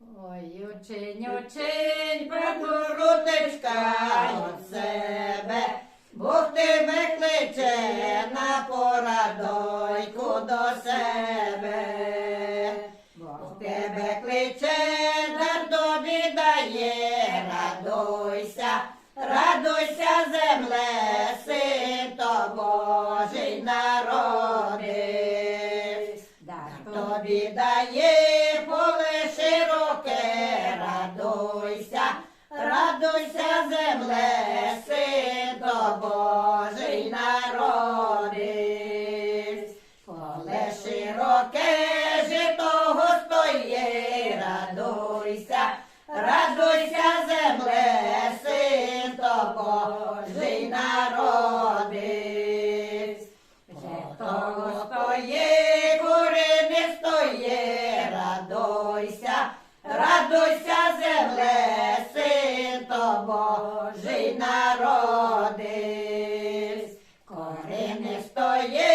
Ой, учень, учень, Прокрутечка від себе, Бог тебе кличе на порадойку до себе. Бог тебе кличе, дар тобі дає, радуйся, радуйся, земле, син то Божий народився. Дар тобі дає Божий народився. Кори не стоє,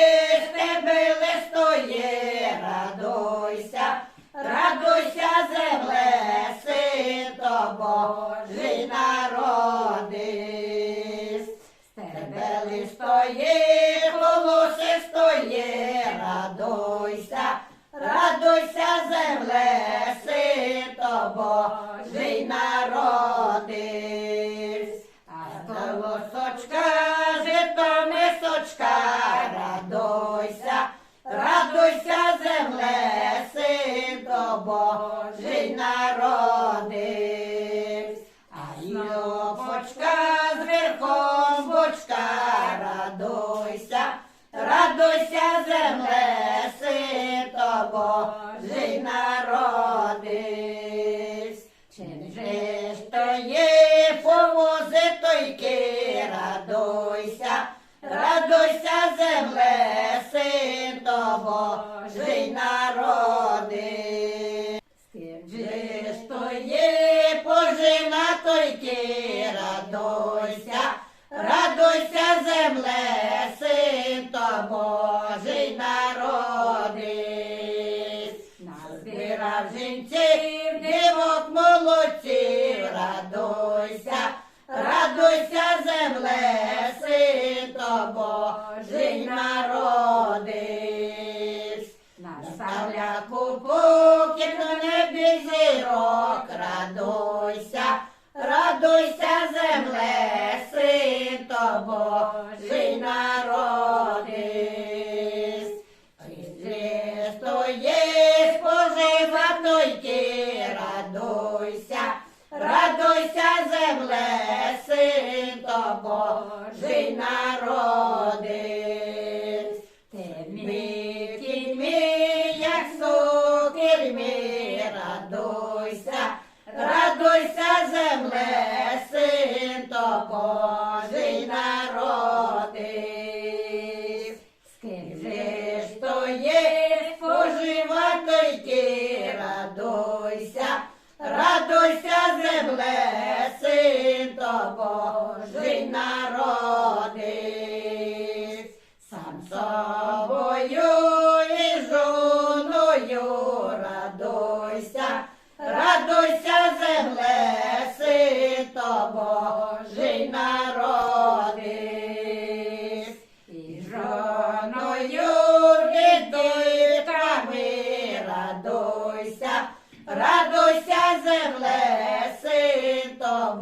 стебели стоє, радуйся, радуйся, земле, син то Божий народився. Стебели стоє, волоси стоє, радуйся, радуйся, земле, син то Божий народився. Божий народився. Чим же ж то є повози тойки, радуйся, радуйся, земле, син то Божий народився. Же ж то є пожина тойки, радуйся, радуйся, земле, Назбирав жінців, дівок молодців, радуйся, радуйся, земле, син то Божий Божий народився. Сам собою і жоною радуйся, радуйся, земле, син то Божий народився. І жоною дітками радуйся, радуйся, земле, син то